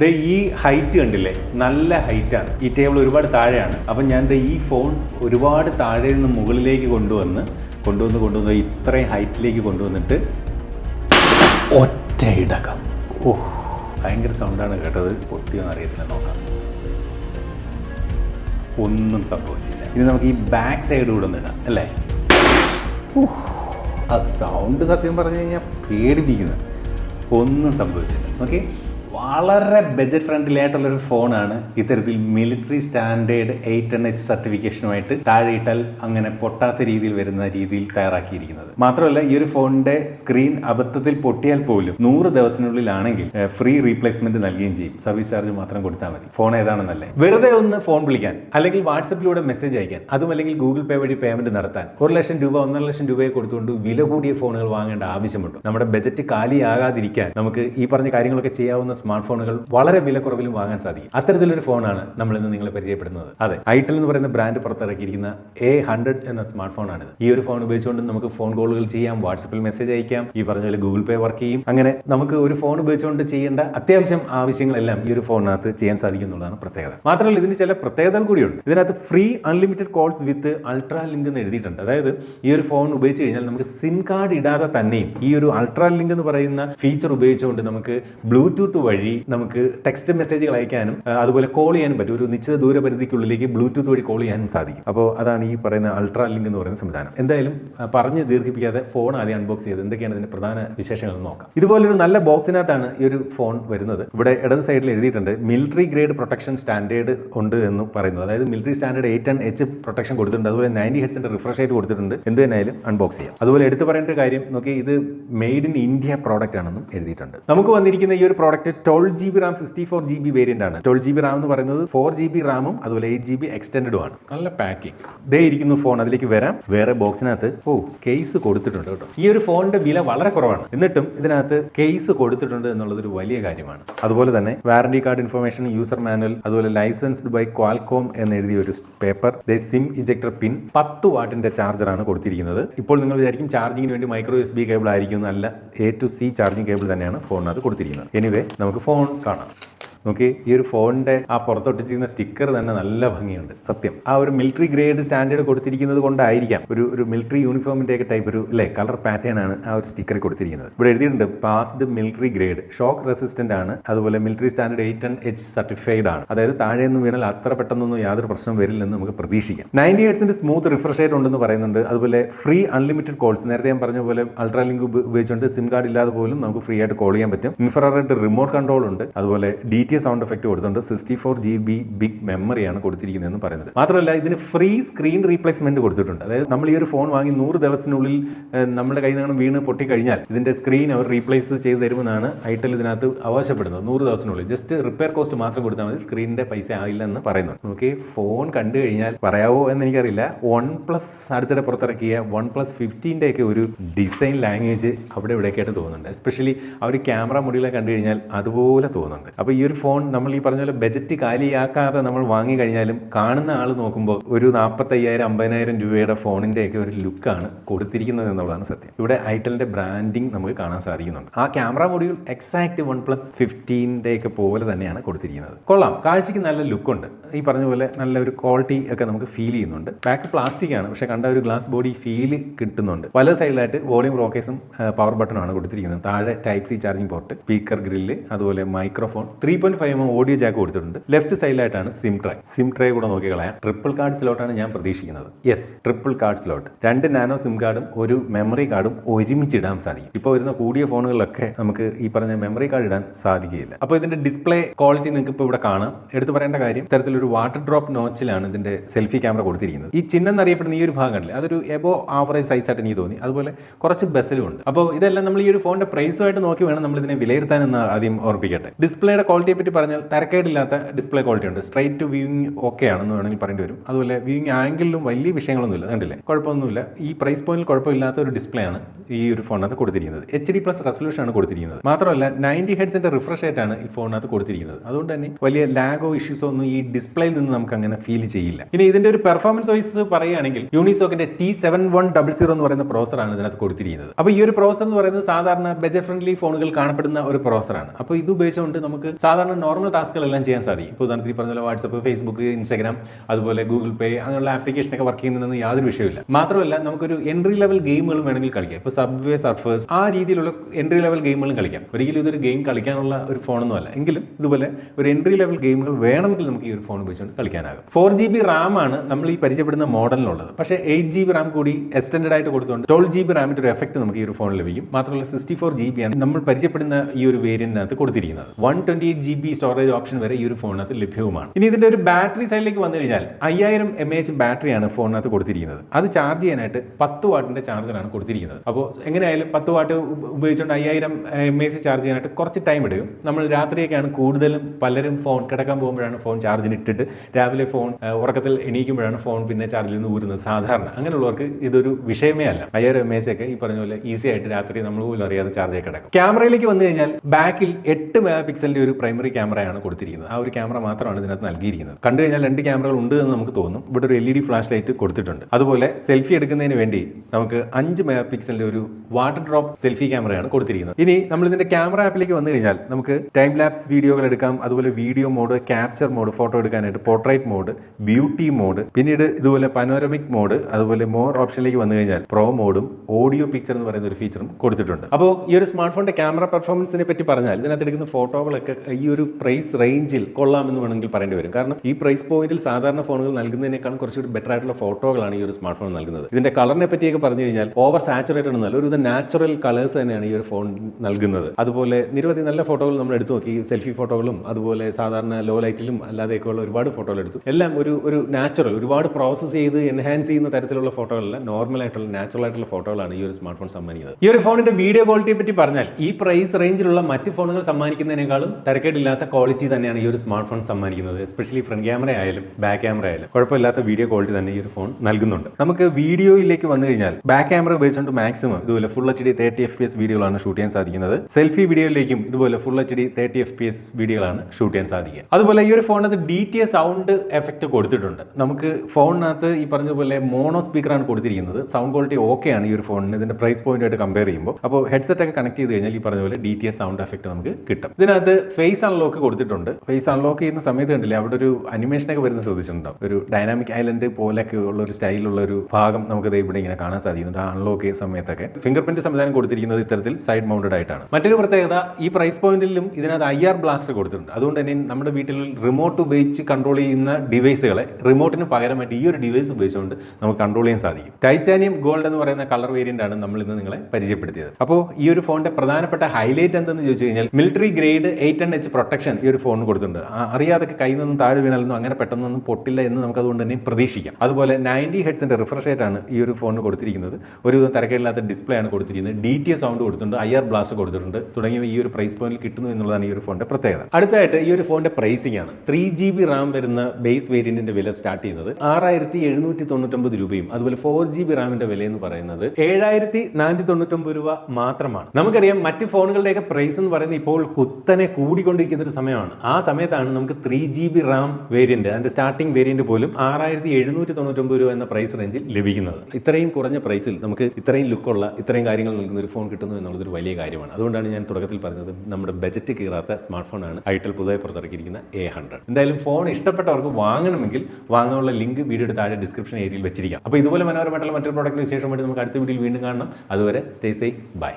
ദേ ഈ ഹൈറ്റ് കണ്ടില്ലേ? നല്ല ഹൈറ്റാണ് ഈ ടേബിൾ ഒരുപാട് താഴെയാണ്. അപ്പം ഞാൻ ദേ ഈ ഫോൺ ഒരുപാട് താഴെ നിന്ന് മുകളിലേക്ക് കൊണ്ടുവന്ന് കൊണ്ടുവന്ന് കൊണ്ടുവന്ന് ഇത്രയും ഹൈറ്റിലേക്ക് കൊണ്ടുവന്നിട്ട് ഒറ്റ ഇടകം ഓ ഭയങ്കര സൗണ്ടാണ് കേട്ടത്. പൊട്ടിയൊന്നും അറിയത്തില്ല നോക്കാം. ഒന്നും സംഭവിച്ചില്ല. ഇനി നമുക്ക് ഈ ബാക്ക് സൈഡ് കൂടെ ഒന്ന് ഇടാം അല്ലേ. ആ സൗണ്ട് സത്യം പറഞ്ഞു കഴിഞ്ഞാൽ പേടിപ്പിക്കുന്നത് ഒന്നും സംഭവിച്ചില്ല. ഓക്കെ വളരെ ബജറ്റ് ഫ്രണ്ട്ലി ആയിട്ടുള്ളൊരു ഫോണാണ് ഇത്തരത്തിൽ military standard eight and H സർട്ടിഫിക്കേഷനുമായിട്ട് താഴെയിട്ടാൽ അങ്ങനെ പൊട്ടാത്ത രീതിയിൽ വരുന്ന രീതിയിൽ തയ്യാറാക്കിയിരിക്കുന്നത്. മാത്രമല്ല ഈ ഒരു ഫോണിന്റെ സ്ക്രീൻ അബദ്ധത്തിൽ പൊട്ടിയാൽ പോലും നൂറ് ദിവസത്തിനുള്ളിലാണെങ്കിൽ ഫ്രീ റീപ്ലേസ്മെന്റ് നൽകുകയും ചെയ്യും. സർവീസ് ചാർജ് മാത്രം കൊടുത്താൽ മതി. ഫോൺ ഏതാണെന്നല്ലേ വെറുതെ ഒന്ന് ഫോൺ വിളിക്കാൻ അല്ലെങ്കിൽ വാട്സപ്പിലൂടെ മെസ്സേജ് അയക്കാൻ അതും അല്ലെങ്കിൽ ഗൂഗിൾ പേ വഴി പേയ്മെന്റ് നടത്താൻ ഒരു ലക്ഷം രൂപ ഒന്നര ലക്ഷം രൂപയെ കൊടുത്തുകൊണ്ട് വില കൂടിയ ഫോണുകൾ വാങ്ങേണ്ട ആവശ്യമുണ്ടോ. നമ്മുടെ ബജറ്റ് കാലിയാകാതിരിക്കാൻ നമുക്ക് ഈ പറഞ്ഞ കാര്യങ്ങളൊക്കെ ചെയ്യാവുന്ന സ്മാർട്ട് ഫോണുകൾ വളരെ വിലക്കുറവിലും വാങ്ങാൻ സാധിക്കും. അത്തരത്തിലൊരു ഫോണാണ് നമ്മൾ ഇന്ന് നിങ്ങളെ പരിചയപ്പെടുന്നത്. അതെ ഐറ്റൽ എന്ന് പറയുന്ന ബ്രാൻഡ് പുറത്തിറക്കിയിരിക്കുന്ന എ ഹൺഡ്രഡ് എന്ന സ്മാർട്ട് ഫോണാണിത് ഈ ഒരു ഫോൺ ഉപയോഗിച്ചുകൊണ്ട് നമുക്ക് ഫോൺ കോളുകൾ ചെയ്യാം വാട്സപ്പിൽ മെസ്സേജ് അയക്കാം ഈ പറഞ്ഞ പോലെ ഗൂഗിൾ പേ വർക്ക് ചെയ്യും. അങ്ങനെ നമുക്ക് ഒരു ഫോൺ ഉപയോഗിച്ചുകൊണ്ട് ചെയ്യേണ്ട അത്യാവശ്യം ആവശ്യങ്ങളെല്ലാം ഈ ഒരു ഫോണിനകത്ത് ചെയ്യാൻ സാധിക്കും എന്നുള്ളതാണ് പ്രത്യേകത. മാത്രമല്ല ഇതിന് ചില പ്രത്യേകതകൾ കൂടിയുണ്ട്. ഇതിനകത്ത് free unlimited calls with ultra link എന്ന് എഴുതിയിട്ടുണ്ട്. അതായത് ഈ ഒരു ഫോൺ ഉപയോഗിച്ച് കഴിഞ്ഞാൽ നമുക്ക് സിം കാർഡ് ഇടാതെ തന്നെയും ഈ ഒരു അൾട്രാ ലിങ്ക് എന്ന് പറയുന്ന ഫീച്ചർ ഉപയോഗിച്ചുകൊണ്ട് നമുക്ക് ബ്ലൂടൂത്ത് നമുക്ക് ടെക്സ്റ്റ് മെസ്സേജുകൾ അയക്കാനും അതുപോലെ കോൾ ചെയ്യാനും പറ്റും. ഒരു നിശ്ചിത ദൂരപരിധിക്കുള്ളിലേക്ക് ബ്ലൂടൂത്ത് വഴി കോൾ ചെയ്യാനും സാധിക്കും. അപ്പോൾ അതാണ് ഈ പറയുന്ന അൾട്രാ ലിങ്ക് എന്ന് പറയുന്ന സംവിധാനം. എന്തായാലും പറഞ്ഞ് ദീർഘിപ്പിക്കാതെ ഫോൺ ആദ്യം അൺബോക്സ് ചെയ്ത് എന്തൊക്കെയാണ് ഇതിന്റെ പ്രധാന വിശേഷങ്ങൾ നോക്കാം. ഇതുപോലെ ഒരു നല്ല ബോക്സിനകത്താണ് ഈ ഒരു ഫോൺ വരുന്നത്. ഇവിടെ ഇടത് സൈഡിൽ എഴുതിയിട്ടുണ്ട് മിലിറ്ററി ഗ്രേഡ് പ്രൊട്ടക്ഷൻ സ്റ്റാൻഡേർഡ് ഉണ്ട് എന്ന് പറയുന്നത്. അതായത് military standard eight and H protection കൊടുത്തിട്ടുണ്ട്. അതുപോലെ നയന്റി ഹെഡ്സിന്റെ റിഫ്രഷ് ആയിട്ട് കൊടുത്തിട്ടുണ്ട്. എന്ത് തന്നെയായാലും അൺബോക്സ് ചെയ്യാം. അതുപോലെ എടുത്തു പറയേണ്ട കാര്യം നോക്കി ഇത് മെയ്ഡ് ഇൻ ഇന്ത്യ പ്രോഡക്റ്റ് ആണെന്നും എഴുതിയിട്ടുണ്ട്. നമുക്ക് വന്നിരിക്കുന്ന ഈ ഒരു product twelve G B RAM sixty four G B variant ആണ്. ട്വൽവ് ജി ബി റാം എന്ന് പറയുന്നത് ഫോർ ജി ബി റാമും അതുപോലെ എയ്റ്റ് ജി ബി എക്സ്റ്റൻഡും ആണ്. നല്ല പാക്കിംഗ് ദേ ഇരിക്കുന്ന ഫോൺ അതിലേക്ക് വരാം. വേറെ ബോക്സിനകത്ത് ഓ കേസ് കൊടുത്തിട്ടുണ്ട് കേട്ടോ. ഈ ഒരു ഫോണിന്റെ വില വളരെ കുറവാണ്. എന്നിട്ടും ഇതിനകത്ത് കേസ് കൊടുത്തിട്ടുണ്ട് എന്നുള്ളത് ഒരു വലിയ കാര്യമാണ്. അതുപോലെ തന്നെ warranty card information user manual അതുപോലെ ലൈസൻസ്ഡ് ബൈ ക്വാൽകോം എന്ന് എഴുതിയ ഒരു പേപ്പർ ദേ സിം ഇജക്ടർ പിൻ പത്ത് വാട്ടിന്റെ ചാർജറാണ് കൊടുത്തിരിക്കുന്നത്. ഇപ്പോൾ നിങ്ങൾ വിചാരിക്കും ചാർജിങ്ങിന് വേണ്ടി മൈക്രോ എസ് ബി കേബിൾ ആയിരിക്കും. നല്ല A to C charging cable തന്നെയാണ് ഫോണിനകത്ത് കൊടുത്തിരിക്കുന്നത്. എനിവേ നമുക്ക് ഫോൺ കാണാം. നോക്കി ഈ ഒരു ഫോണിന്റെ ആ പുറത്തൊട്ടിച്ചിരിക്കുന്ന സ്റ്റിക്കർ തന്നെ നല്ല ഭംഗിയുണ്ട് സത്യം. ആ ഒരു മിലിറ്ററി ഗ്രേഡ് സ്റ്റാൻഡേർഡ് കൊടുത്തിരിക്കുന്നത് കൊണ്ടായിരിക്കാം ഒരു ഒരു മിലിറ്ററി യൂണിഫോമിന്റെ ഒക്കെ ടൈപ്പ് ഒരു അല്ലേ കളർ പാറ്റേൺ ആണ് ആ ഒരു സ്റ്റിക്കർ കൊടുത്തിരിക്കുന്നത്. ഇവിടെ എഴുതിയിട്ടുണ്ട് passed military grade shock resistant ആണ്. അതുപോലെ military standard eight and H certified ആണ്. അതായത് താഴെ നിന്ന് വീണാൽ അത്ര പെട്ടെന്നൊന്നും യാതൊരു പ്രശ്നം വരില്ലെന്ന് നമുക്ക് പ്രതീക്ഷിക്കാം. നയന്റി എയ്റ്റ്സിന്റെ സ്മൂത്ത് റിഫ്രഷ് റേറ്റ് ഉണ്ടെന്ന് പറയുന്നുണ്ട്. അതുപോലെ ഫ്രീ അൺലിമിറ്റഡ് കോൾസ് നേരത്തെ ഞാൻ പറഞ്ഞ പോലെ അൾട്രാ ലിങ്ക് ഉപയോഗിച്ചുകൊണ്ട് സിം കാർഡ് ഇല്ലാതെ പോലും നമുക്ക് ഫ്രീ ആയിട്ട് കോൾ ചെയ്യാൻ പറ്റും. ഇൻഫ്രാറെഡ് റിമോട്ട് കൺട്രോൾ ഉണ്ട്. അതുപോലെ ഡി സൗണ്ട് എഫക്റ്റ് കൊടുത്തിട്ടുണ്ട്. Sixty four G B big മെമ്മറിയാണ് കൊടുത്തിരിക്കുന്നതെന്ന് പറയുന്നത്. മാത്രമല്ല ഇതിന് ഫ്രീ സ്ക്രീൻ റീപ്ലേസ്മെന്റ് കൊടുത്തിട്ടുണ്ട്. അതായത് നമ്മൾ ഈ ഒരു ഫോൺ വാങ്ങി നൂറ് ദിവസത്തിനുള്ളിൽ നമ്മുടെ കയ്യിൽ നിന്നും വീണ് പൊട്ടിക്കഴിഞ്ഞാൽ ഇതിന്റെ സ്ക്രീൻ അവർ റീപ്ലേസ് ചെയ്ത് തരുമെന്നാണ് ഐറ്റൽ ഇതിനകത്ത് അവകാശപ്പെടുന്നത്. നൂറ് ദിവസത്തിനുള്ളിൽ. ജസ്റ്റ് റിപ്പയർ കോസ്റ്റ് മാത്രം കൊടുത്താൽ മതി. സ്ക്രീനിന്റെ പൈസ ആയില്ല എന്ന് പറയുന്നു നമുക്ക് ഫോൺ കണ്ടു കഴിഞ്ഞാൽ പറയാവോ എന്ന് എനിക്കറിയില്ല വൺ പ്ലസ് അടുത്തിടെ പുറത്തിറക്കിയ വൺ പ്ലസ് ഫിഫ്റ്റീന്റെ ഒക്കെ ഒരു ഡിസൈൻ ലാംഗ്വേജ് അവിടെ ഇവിടെയൊക്കെ ആയിട്ട് തോന്നുന്നുണ്ട്. എസ്പെഷ്യലി ആ ഒരു ക്യാമറ മുടികളെ കണ്ടു കഴിഞ്ഞാൽ അതുപോലെ തോന്നുന്നുണ്ട്. അപ്പോൾ ഈ ഒരു ഫോൺ നമ്മൾ ഈ പറഞ്ഞ പോലെ ബജറ്റ് കാലിയാക്കാതെ നമ്മൾ വാങ്ങി കഴിഞ്ഞാലും കാണുന്ന ആൾ നോക്കുമ്പോൾ ഒരു നാൽപ്പത്തയ്യായിരം അമ്പതിനായിരം രൂപയുടെ ഫോണിന്റെയൊക്കെ ഒരു ലുക്കാണ് കൊടുത്തിരിക്കുന്നത് എന്നുള്ളതാണ് സത്യം. ഇവിടെ ഐറ്റലിന്റെ ബ്രാൻഡിങ് നമുക്ക് കാണാൻ സാധിക്കുന്നുണ്ട്. ആ camera module exact one plus ഫിഫ്റ്റീന്റെ ഒക്കെ പോലെ തന്നെയാണ് കൊടുത്തിരിക്കുന്നത്. കൊള്ളാം. കാഴ്ചയ്ക്ക് നല്ല ലുക്കുണ്ട് ഈ പറഞ്ഞ പോലെ നല്ല ഒരു ക്വാളിറ്റി ഒക്കെ നമുക്ക് ഫീൽ ചെയ്യുന്നുണ്ട്. ബാക്ക് പ്ലാസ്റ്റിക് ആണ്. പക്ഷേ കണ്ട ഒരു ഗ്ലാസ് ബോഡി ഫീൽ കിട്ടുന്നുണ്ട്. പല സൈഡിലായിട്ട് വോളിയം റോക്കേസും പവർ ബട്ടണുമാണ് കൊടുത്തിരിക്കുന്നത്. താഴെ type C charging port speaker grill അതുപോലെ microphone three point five M audio jack കൊടുത്തിട്ടുണ്ട്. ലെഫ്റ്റ് സൈഡിലായിട്ടാണ് സിം ട്രേ സിം ട്രേ കൂടെ നോക്കി ട്രിപ്പിൾ കാർഡ് സ്ലോട്ടാണ് ഞാൻ പ്രതീക്ഷിക്കുന്നത്. യെസ് ട്രിപ്പിൾ കാർഡ് സ്ലോട്ട് രണ്ട് നാനോ സിം കാർഡും ഒരു മെമ്മറി കാർഡും ഒരുമിച്ച് ഇടാൻ സാധിക്കും. ഇപ്പോൾ വരുന്ന കൂടിയ ഫോണുകളിലൊക്കെ നമുക്ക് ഈ പറഞ്ഞ മെമ്മറി കാർഡ് ഇടാൻ സാധിക്കുകയില്ല. അപ്പോൾ ഇതിന്റെ ഡിസ്പ്ലേ ക്വാളിറ്റി നിങ്ങൾക്ക് ഇപ്പോൾ ഇവിടെ കാണാം. എടുത്തു പറയേണ്ട കാര്യം ഇത്തരത്തിലൊരു വാട്ടർ ഡ്രോപ്പ് നോച്ചിലാണ് ഇതിന്റെ സെൽഫി ക്യാമറ കൊടുത്തിരിക്കുന്നത്. ഈ ചിഹ്നം എന്നറിയപ്പെടുന്ന ഈ ഒരു ഭാഗമല്ലേ അതൊരു എബോ ആവറേജ് സൈസ് ആയിട്ട് എനിക്ക് തോന്നി. അതുപോലെ കുറച്ച് ബസ്സിലും ഉണ്ട്. അപ്പോൾ ഇതെല്ലാം നമ്മൾ ഈ ഒരു ഫോണിന്റെ പ്രൈസുമായിട്ട് നോക്കി വേണം നമ്മൾ ഇതിനെ വിലയിരുത്താൻ എന്ന് ആദ്യം ഓർപ്പിക്കട്ടെ. ഡിസ്പ്ലേയുടെ ക്വാളിറ്റിയെ പറ്റി പറഞ്ഞാൽ തരക്കേടില്ലാത്ത ഡിസ്പ്ലേ ക്വാളിറ്റി ഉണ്ട്. സ്ട്രൈറ്റ് വ്യൂയിങ് ഓക്കെ ആണെന്ന് വേണമെങ്കിൽ പറയേണ്ടി വരും. അതുപോലെ വ്യൂയിങ് ആംഗിളിലും വലിയ വിഷയങ്ങളൊന്നുമില്ല കണ്ടില്ലേ? കുഴപ്പമൊന്നുമില്ല. ഈ പ്രൈസ് പോയിന്റിൽ കുഴപ്പമില്ലാത്ത ഒരു ഡിസ്പ്ലേ ആണ് ഈ ഒരു ഫോണിനകത്ത് കൊടുത്തിരിക്കുന്നത്. എച്ച് ഡി പ്ലസ് റെസൊല്യൂഷൻ ആണ് കൊടുത്തിരിക്കുന്നത്. മാത്രമല്ല നയന്റി ഹെഡ്സിന്റെ റിഫ്രഷ് ആണ് ഈ ഫോണിനകത്ത് കൊടുത്തിരിക്കുന്നത്. അതുകൊണ്ട് തന്നെ വലിയ ലാഗോ ഇഷ്യൂസോ ഒന്നും ഈ ഡിസ്പ്ലേയിൽ നിന്ന് നമുക്ക് അങ്ങനെ ഫീൽ ചെയ്യില്ല. ഇനി ഇതിന്റെ ഒരു പെർഫോമൻസ് വൈസ് പറയുകയാണെങ്കിൽ യൂണിസോക്കിന്റെ T seven one double zero എന്ന് പറയുന്ന പ്രോസറാണ് ഇതിനകത്ത് കൊടുത്തിരിക്കുന്നത്. അപ്പോൾ ഈ ഒരു പ്രോസർ എന്ന് പറയുന്നത് സാധാരണ ബജറ്റ് ഫ്രണ്ട്ലി ഫോണുകൾ കാണപ്പെടുന്ന ഒരു പ്രോസറാണ് അപ്പോൾ ഇത് ഉപയോഗിച്ചുകൊണ്ട് നമുക്ക് സാധാരണ സാധാരണ നോർമൽ ടാസ്കുകളെല്ലാം ചെയ്യാൻ സാധിക്കും. ഇപ്പോൾ ഉദാഹരണത്തിൽ പറഞ്ഞ പോലെ വാട്സപ്പ് ഫേസ്ബുക്ക് ഇൻസ്റ്റാഗ്രാം അതുപോലെ ഗൂഗിൾ പേ അങ്ങനെയുള്ള ആപ്ലിക്കേഷനൊക്കെ വർക്ക് ചെയ്യുന്നതെന്ന് യാതൊരു വിഷയമില്ല മാത്രമല്ല നമുക്കൊരു എൻട്രി ലെവൽ ഗെയിമുകളും വേണമെങ്കിൽ കളിക്കാം. ഇപ്പോൾ സബ്വേ സർഫേഴ്സ് ആ രീതിയിലുള്ള എൻട്രി ലെവൽ ഗെയിമുകളും കളിക്കാം. ഒരിക്കലും ഇതൊരു ഗെയിം കളിക്കാനുള്ള ഒരു ഫോണൊന്നും അല്ല. എങ്കിലും ഇതുപോലെ ഒരു എൻട്രി ലെവൽ ഗെയിമുകൾ വേണമെങ്കിൽ നമുക്ക് ഈ ഒരു ഫോൺ ഉപയോഗിച്ചുകൊണ്ട് കളിക്കാനാകും. ഫോർ ജി ബി റാമാണ് നമ്മൾ ഈ പരിചയപ്പെടുന്ന മോഡലിനുള്ളത് പക്ഷേ എയ്റ്റ് ജി ബി റാം കൂടി എക്സ്റ്റൻഡ് ആയിട്ട് കൊടുത്തുകൊണ്ട് ട്വൽവ് ജി ബി റാമിന്റെ ഒരു എഫക്ട് നമുക്ക് ഈ ഒരു ഫോണിൽ ലഭിക്കും. മാത്രമല്ല സിക്സ്റ്റി ഫോർ ജി ബി ആണ് നമ്മൾ പരിചയപ്പെടുന്ന ഈ ഒരു വേരിയന്റിനകത്ത് കൊടുത്തിരിക്കുന്നത്. One twenty eight G B storage option വരെ ഈ ഒരു ഫോണിനകത്ത് ലഭ്യവുമാണ്. ഇനി ഇതിന്റെ ഒരു ബാറ്ററി സൈഡിലേക്ക് വന്നു കഴിഞ്ഞാൽ അയ്യായിരം എം എച്ച് ബാറ്ററിയാണ് ഫോണിനകത്ത് കൊടുത്തിരിക്കുന്നത്. അത് ചാർജ് ചെയ്യാനായിട്ട് പത്ത് വാട്ടിന്റെ ചാർജറാണ് കൊടുത്തിരിക്കുന്നത്. അപ്പോൾ എങ്ങനെയായാലും പത്ത് വാട്ട് ഉപയോഗിച്ചുകൊണ്ട് അയ്യായിരം എം എച്ച് ചാർജ് ചെയ്യാനായിട്ട് കുറച്ച് ടൈം എടുക്കും. നമ്മൾ രാത്രിയൊക്കെയാണ് കൂടുതലും പലരും ഫോൺ കിടക്കാൻ പോകുമ്പോഴാണ് ഫോൺ ചാർജിന് ഇട്ടിട്ട് രാവിലെ ഫോൺ ഉറക്കത്തിൽ എണീക്കുമ്പോഴാണ് ഫോൺ പിന്നെ ചാർജിൽ നിന്ന് ഊരുന്നത്. സാധാരണ അങ്ങനെയുള്ളവർക്ക് ഇതൊരു വിഷയമേ അല്ല. അയ്യായിരം എം എച്ച് ഒക്കെ ഈ പറഞ്ഞ പോലെ ഈസി ആയിട്ട് രാത്രി നമ്മൾ പോലും അറിയാതെ ചാർജ് കിടക്കും. ക്യാമറയിലേക്ക് വന്നു കഴിഞ്ഞാൽ ബാക്കിൽ എട്ട് മെഗാ പിക്സലിന്റെ ഒരു പ്രൈമറി ക്യാമറയാണ് കൊടുത്തിരിക്കുന്നത്. ആ ഒരു ക്യാമറ മാത്രമാണ് ഇതിനകത്ത് നൽകിയിരിക്കുന്നത്. കണ്ടു കഴിഞ്ഞാൽ രണ്ട് ക്യാമറകൾ ഉണ്ട് എന്ന് നമുക്ക് തോന്നും. ഇവിടെ ഒരു L E D flash light കൊടുത്തിട്ടുണ്ട്. അതുപോലെ സെൽഫി എടുക്കുന്നതിന് വേണ്ടി നമുക്ക് അഞ്ച് മെഗാ പിക്സലിന്റെ ഒരു വാട്ടർ ഡ്രോപ്പ് സെൽഫി ക്യാമറയാണ് കൊടുത്തിരിക്കുന്നത്. ഇനി നമ്മൾ ഇതിന്റെ ക്യാമറ ആപ്പിലേക്ക് വന്നു കഴിഞ്ഞാൽ നമുക്ക് ടൈം ലാപ്സ് വീഡിയോകൾ എടുക്കാം. അതുപോലെ video mode capture mode photo എടുക്കാനായിട്ട് പോർട്രേറ്റ് മോഡ് ബ്യൂട്ടി മോഡ് പിന്നീട് ഇതുപോലെ പനോരമിക് മോഡ് അതുപോലെ മോർ ഓപ്ഷനിലേക്ക് വന്നു കഴിഞ്ഞാൽ പ്രോ മോഡും ഓഡിയോ പിക്ചർ എന്ന് പറയുന്ന ഒരു ഫീച്ചറും കൊടുത്തിട്ടുണ്ട്. അപ്പോൾ ഈ ഒരു സ്മാർട്ട് ഫോണിന്റെ ക്യാമറ പെർഫോമൻസിനെ പറ്റി പറഞ്ഞാൽ ഇതിനകത്ത് എടുക്കുന്ന ഫോട്ടോകളൊക്കെ ഈ ഒരു പ്രൈസ് റേഞ്ചിൽ കൊള്ളാമെന്ന് വേണമെങ്കിൽ പറയേണ്ടി വരും. കാരണം ഈ പ്രൈസ് പോയിന്റിൽ സാധാരണ ഫോണുകൾ നൽകുന്നതിനേക്കാളും കുറച്ചുകൂടി ബെറ്റർ ആയിട്ടുള്ള ഫോട്ടോകളാണ് ഈ ഒരു സ്മാർട്ട് ഫോൺ നൽകുന്നത്. ഇതിന്റെ കളറിനെ പറ്റിയൊക്കെ പറഞ്ഞു കഴിഞ്ഞാൽ ഓവർ സാച്ചുറേറ്റഡ് എന്നല്ല ഒരു നാച്ചുറൽ കളേഴ്സ് തന്നെയാണ് ഈ ഒരു ഫോൺ നൽകുന്നത്. അതുപോലെ നിരവധി നല്ല ഫോട്ടോകൾ നമ്മൾ എടുത്തു നോക്കി. സെൽഫി ഫോട്ടോകളും അതുപോലെ സാധാരണ ലോ ലൈറ്റിലും അല്ലാതെയൊക്കെ ഉള്ള ഒരുപാട് ഫോട്ടോകൾ എടുത്തു. എല്ലാം ഒരു ഒരു നാച്ചുറൽ ഒരുപാട് പ്രോസസ്സ് ചെയ്ത് എൻഹാൻസ് ചെയ്യുന്ന തരത്തിലുള്ള ഫോട്ടോകളല്ല നോർമൽ ആയിട്ടുള്ള നാച്ചുറൽ ആയിട്ടുള്ള ഫോട്ടോകളാണ് ഈ ഒരു സ്മാർട്ട് ഫോൺ സമ്മാനിക്കുന്നത്. ഈ ഒരു ഫോണിന്റെ വീഡിയോ ക്വാളിറ്റിയെ പറ്റി പറഞ്ഞാൽ ഈ പ്രൈസ് റേഞ്ചിലുള്ള മറ്റ് ഫോണുകൾ സമ്മാനിക്കുന്നതിനേക്കാളും തരക്കേടില്ലാത്ത ക്വാളിറ്റി തന്നെയാണ് ഈ ഒരു സ്മാർട്ട് ഫോൺ സമ്മാനിക്കുന്നത്. എസ്പെഷ്യലി ഫ്രണ്ട് ക്യാമറ ആയാലും ബാക്ക് ക്യാമറ ആയാലും. കുഴപ്പമില്ലാത്ത വീഡിയോ ക്വാളിറ്റി തന്നെ ഈ ഒരു ഫോൺ നൽകുന്നുണ്ട്. നമുക്ക് വീഡിയോയിലേക്ക് വന്നു കഴിഞ്ഞാൽ ബാക്ക് ക്യാമറ ഉപയോഗിച്ചുകൊണ്ട് മാക്സിമം ഇതുപോലെ full H D thirty F P S വീഡിയോകളാണ് shoot ചെയ്യാൻ സാധിക്കുന്നത്. സെൽഫി വീഡിയോയിലേക്കും ഇതുപോലെ full H D thirty F P S വീഡിയോകളാണ് shoot ചെയ്യാൻ സാധിക്കുക. അതുപോലെ ഈ ഒരു ഫോണിനകത്ത് D T A sound effect കൊടുത്തിട്ടുണ്ട്. നമുക്ക് ഫോണിനകത്ത് ഈ പറഞ്ഞ പോലെ മോണോ സ്പീക്കറാണ് കൊടുത്തിരിക്കുന്നത്. സൗണ്ട് ക്വാളിറ്റി ഓക്കെ ആണ് ഈ ഒരു ഫോണിന് ഇതിന്റെ പ്രൈസ് പോയിന്റ് ആയിട്ട് കമ്പയർ ചെയ്യുമ്പോൾ. അപ്പോൾ ഹെഡ്സെറ്റ് ഒക്കെ കണക്ട് ചെയ്ത് കഴിഞ്ഞാൽ ഈ പറഞ്ഞ പോലെ D T A sound effect നമുക്ക് കിട്ടും. ഇതിനകത്ത് ഫേസ് അൺലോക്ക് കൊടുത്തിട്ടുണ്ട്. ഫേസ് അൺലോക്ക് ചെയ്യുന്ന സമയത്ത് കണ്ടില്ലേ അവിടെ ഒരു അനിമേഷനൊക്കെ വരുന്ന ശ്രദ്ധിച്ചിട്ടുണ്ടാവും. ഒരു ഡൈനാമിക് ഐലൻഡ് പോലെയൊക്കെ ഉള്ള ഒരു സ്റ്റൈലുള്ള ഒരു ഭാഗം നമുക്ക് ഇവിടെ ഇങ്ങനെ കാണാൻ സാധിക്കുന്നുണ്ട് ആ അൺലോക്ക് ചെയ്യുന്ന സമയത്തൊക്കെ. ഫിംഗർ പ്രിന്റ് സംവിധാനം കൊടുത്തിരിക്കുന്നത് ഇത്തരത്തിൽ സൈഡ് മൗണ്ടഡ് ആയിട്ടാണ്. മറ്റൊരു പ്രത്യേകത ഈ പ്രൈസ് പോയിന്റിലും ഇതിനകത്ത് ഐ ആർ ബ്ലാസ്റ്റർ കൊടുത്തിട്ടുണ്ട്. അതുകൊണ്ട് തന്നെ നമ്മുടെ വീട്ടിൽ റിമോട്ട് ഉപയോഗിച്ച് കൺട്രോൾ ചെയ്യുന്ന ഡിവൈസുകളെ റിമോട്ടിന് പകരമായിട്ട് ഈ ഒരു ഡിവൈസ് ഉപയോഗിച്ചുകൊണ്ട് നമുക്ക് കൺട്രോൾ ചെയ്യാൻ സാധിക്കും. ടൈറ്റാനിയം ഗോൾഡ് എന്ന് പറയുന്ന കളർ വേരിയന്റ് ആണ് നമ്മൾ ഇന്ന് നിങ്ങളെ പരിചയപ്പെടുത്തിയത്. അപ്പോൾ ഈ ഒരു ഫോണിന്റെ പ്രധാനപ്പെട്ട ഹൈലൈറ്റ് എന്തെന്ന് ചോദിച്ചു കഴിഞ്ഞാൽ military grade eight N H protection ഈ ഒരു ഫോണിന് കൊടുത്തിട്ടുണ്ട്. അറിയാതെ കയ്യിൽ നിന്നും താഴെ വീണാലൊന്നും അങ്ങനെ പെട്ടെന്നൊന്നും പൊട്ടില്ല എന്ന് നമുക്ക് അതുകൊണ്ട് തന്നെ പ്രതീക്ഷിക്കാം. അതുപോലെ നയന്റി ഹെഡ്സിന്റെ റിഫ്രഷ് റേറ്റ് ആണ് ഈ ഒരു ഫോണിന് കൊടുത്തിരിക്കുന്നത്. ഒരുവിധം തരക്കേടില്ലാത്ത ഡിസ്പ്ലേ ആണ് കൊടുത്തിരിക്കുന്നത്. ഡി ടി എ സൗണ്ട് കൊടുത്തിട്ടുണ്ട് ഐ ആർ ബ്ലാസ്റ്റ് കൊടുത്തിട്ടുണ്ട്. തുടങ്ങിയവ ഈ ഒരു പ്രൈസ് പോയിന്റിൽ കിട്ടുന്നു എന്നുള്ളതാണ് ഈ ഒരു ഫോണിന്റെ പ്രത്യേകത. അടുത്തായിട്ട് ഈ ഒരു ഫോണിന്റെ പ്രൈസിംഗ് ആണ്. ത്രീ ജി ബി റാം വരുന്ന ബേസ് വേരിയന്റിന്റെ വില സ്റ്റാർട്ട് ചെയ്യുന്നത് ആറായിരത്തി എഴുന്നൂറ്റി തൊണ്ണൂറ്റൊമ്പത് രൂപയും അതുപോലെ ഫോർ ജി ബി റാമിന്റെ വില എന്ന് പറയുന്നത് ഏഴായിരത്തി നാനൂറ്റി തൊണ്ണൂറ്റൊമ്പത് രൂപ മാത്രമാണ്. നമുക്കറിയാം മറ്റ് ഫോണുകളുടെയൊക്കെ പ്രൈസ് എന്ന് പറയുന്നത് ഇപ്പോൾ കുത്തനെ കൂടിക്കൊണ്ടിരിക്കുന്ന ഒരു സമയമാണ്. ആ സമയത്താണ് നമുക്ക് three G B RAM variant അതിന്റെ സ്റ്റാർട്ടിംഗ് വേരിയന്റ് പോലും ആറായിരത്തി എഴുന്നൂറ്റി തൊണ്ണൂറ്റൊമ്പത് രൂപ എന്ന പ്രൈസ് റേഞ്ചിൽ ലഭിക്കുന്നത്. ഇത്രയും കുറഞ്ഞ പ്രൈസിൽ നമുക്ക് ഇത്രയും ലുക്കുള്ള ഇത്രയും കാര്യങ്ങൾ നൽകുന്ന ഒരു ഫോൺ കിട്ടുന്നു എന്നുള്ളത് ഒരു വലിയ കാര്യമാണ്. അതുകൊണ്ടാണ് ഞാൻ തുടക്കത്തിൽ പറഞ്ഞത് നമ്മുടെ ബജറ്റ് കീറാത്ത സ്മാർട്ട് ഫോണാണ് ഐറ്റൽ പുതുതായി പുറത്തിറക്കിയിരിക്കുന്ന എ ഹൺഡ്രഡ് എന്തായാലും ഫോൺ ഇഷ്ടപ്പെട്ടവർക്ക് വാങ്ങണമെങ്കിൽ വാങ്ങാനുള്ള ലിങ്ക് വീഡിയോയുടെ താഴെ ഡിസ്ക്രിപ്ഷൻ ഏരിയയിൽ വെച്ചിരിക്കാം. അപ്പോൾ ഇതുപോലെ മനോഹരമായിട്ടുള്ള മറ്റൊരു പ്രോഡക്റ്റിന് വേണ്ടി നമുക്ക് അടുത്ത വീഡിയോയിൽ വീണ്ടും കാണണം. അതുവരെ സ്റ്റേ സേഫ് ബൈ